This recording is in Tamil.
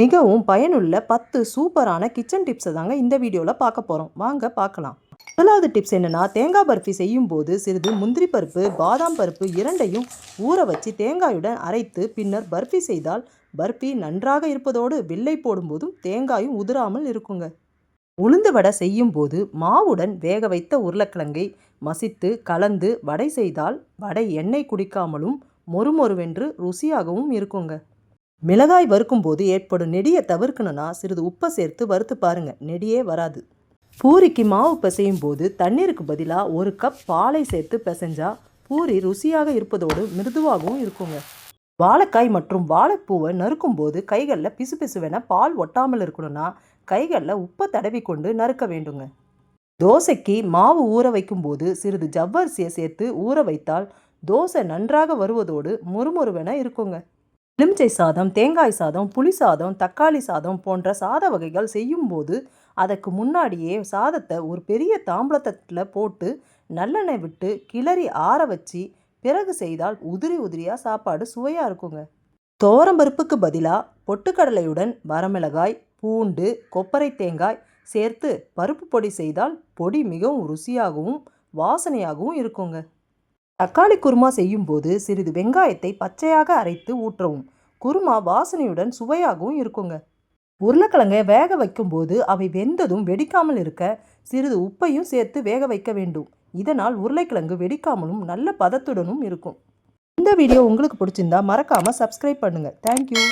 மிகவும் பயனுள்ள பத்து சூப்பரான கிச்சன் டிப்ஸை தாங்க இந்த வீடியோவில் பார்க்க போகிறோம் வாங்க பார்க்கலாம். முதலாவது டிப்ஸ் என்னென்னா தேங்காய் பர்ஃபி செய்யும்போது சிறிது முந்திரி பருப்பு பாதாம் பருப்பு இரண்டையும் ஊற வச்சு தேங்காயுடன் அரைத்து பின்னர் பர்ஃபி செய்தால் பர்ஃபி நன்றாக இருப்பதோடு வில்லை போடும்போதும் தேங்காயும் உதிராமல் இருக்குங்க. உளுந்து வடை செய்யும்போது மாவுடன் வேக வைத்த உருளைக்கிழங்கை மசித்து கலந்து வடை செய்தால் வடை எண்ணெய் குடிக்காமலும் மொறுமொறுவென்று ருசியாகவும் இருக்குங்க. மிளகாய் வறுக்கும்போது ஏற்படும் நெடியை தவிர்க்கணும்னா சிறிது உப்பை சேர்த்து வறுத்து பாருங்கள் நெடியே வராது. பூரிக்கு மாவு பிசையும் போது தண்ணீருக்கு பதிலாக ஒரு கப் பாலை சேர்த்து பிசைஞ்சால் பூரி ருசியாக இருப்பதோடு மிருதுவாகவும் இருக்குங்க. வாழைக்காய் மற்றும் வாழைப்பூவை நறுக்கும்போது கைகளில் பிசுபிசுவென பால் ஒட்டாமல் இருக்கணும்னா கைகளில் உப்பை தடவி கொண்டு நறுக்க வேண்டுங்க. தோசைக்கு மாவு ஊற வைக்கும்போது சிறிது ஜவ்வரிசியை சேர்த்து ஊற வைத்தால் தோசை நன்றாக வருவதோடு முறுமுறுவென இருக்குங்க. எலுமிச்சை சாதம் தேங்காய் சாதம் புளி சாதம் தக்காளி சாதம் போன்ற சாத வகைகள் செய்யும்போது அதற்கு முன்னாடியே சாதத்தை ஒரு பெரிய தாம்பளத்தட்டில் போட்டு நல்லெண்ணெய் விட்டு கிளறி ஆற வச்சு பிறகு செய்தால் உதிரி உதிரியாக சாப்பாடு சுவையாக இருக்குங்க. தோரம்பருப்புக்கு பதிலாக பொட்டுக்கடலையுடன் வரமிளகாய் பூண்டு கொப்பரை தேங்காய் சேர்த்து பருப்பு பொடி செய்தால் பொடி மிகவும் ருசியாகவும் வாசனையாகவும் இருக்குங்க. தக்காளி குருமா செய்யும்போது சிறிது வெங்காயத்தை பச்சையாக அரைத்து ஊற்றவும். குருமா வாசனையுடன் சுவையாகவும் இருக்குங்க. உருளைக்கிழங்கை வேக வைக்கும்போது அவை வெந்ததும் வெடிக்காமல் இருக்க சிறிது உப்பையும் சேர்த்து வேக வைக்க வேண்டும். இதனால் உருளைக்கிழங்கு வெடிக்காமலும் நல்ல பதத்துடனும் இருக்கும். இந்த வீடியோ உங்களுக்கு பிடிச்சிருந்தா மறக்காமல் சப்ஸ்கிரைப் பண்ணுங்கள் தேங்க்யூ